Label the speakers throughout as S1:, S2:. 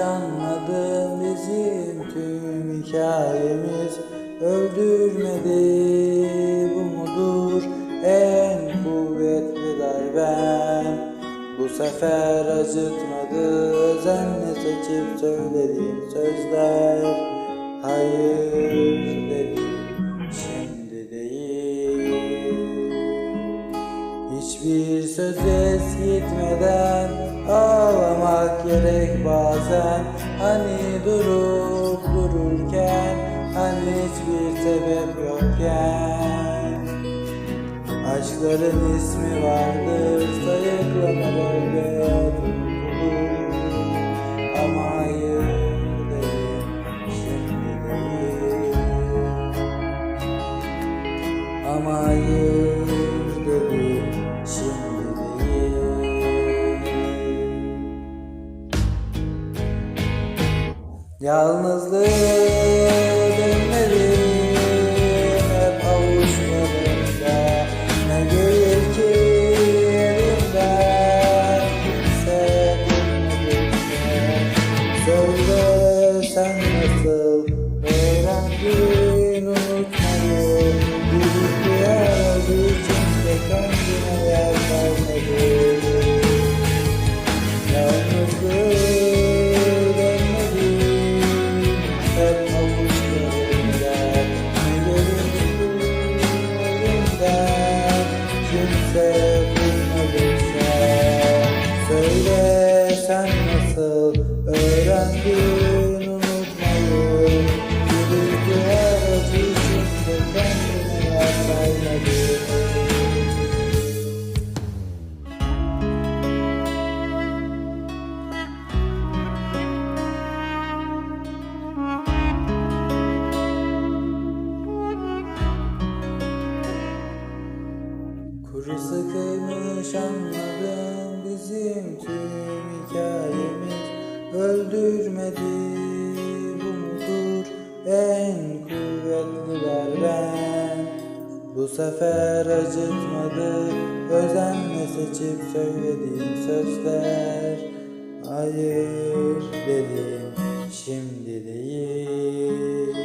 S1: Anladım bizim tüm hikayemiz. Öldürmedi bu mudur en kuvvetli darben Bu sefer acıtmadı özenle seçip söylediğim sözler. Hayır dedim şimdi değil. Hiçbir söz es gitmeden ağlamak gerek bazen Hani durup dururken hani hiçbir sebep yokken. Aşkların ismi vardır sayıklanır Yalnızlığı say sıkıymış anladım bizim tüm hikayemiz. Öldürmedi bu mudur? En kuvvetli darben Bu sefer acıtmadı özenle seçip söylediğim sözler. Hayır dedim şimdi değil.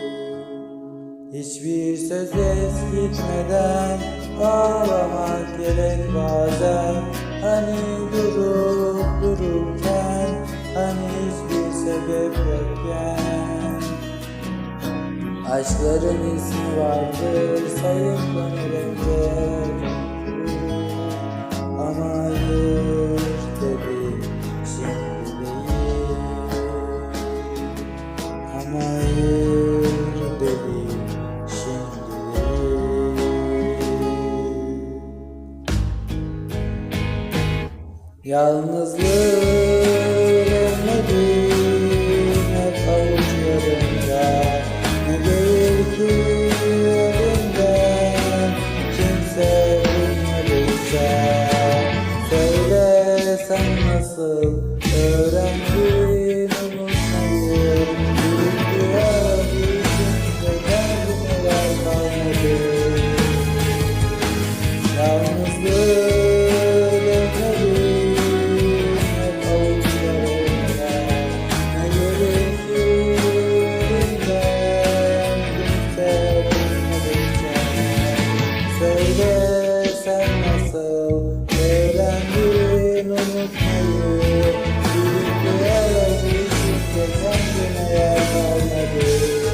S1: Hiçbir söz es gitmeden ağlamak gerek bazen. Hani durup dururken hani hiçbir sebep yokken. Aşkların ismi vardır sayıklanır önce Ama hayır Yalnızlığı yeah,